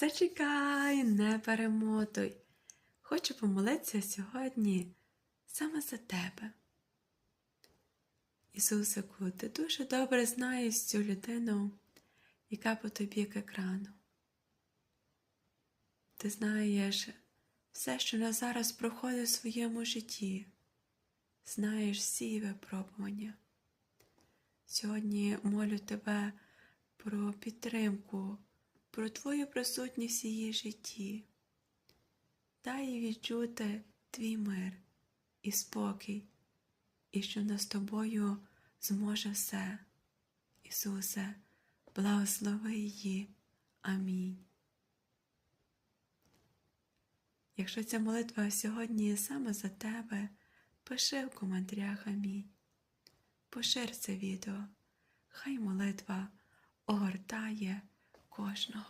Зачекай, не перемотуй. Хочу помолитися сьогодні саме за тебе. Ісусику, ти дуже добре знаєш цю людину, яка по тобі к екрану. Ти знаєш все, що вона зараз проходить в своєму житті, знаєш всі випробування. Сьогодні молю тебе про підтримку, про твою присутність в її житті. Дай їй відчути твій мир і спокій, і що вона з тобою зможе все. Ісусе, благослови її. Амінь. Якщо ця молитва сьогодні саме за тебе, пиши в коментарях Амінь. Пошир це відео. Хай молитва огортає Gosh, no.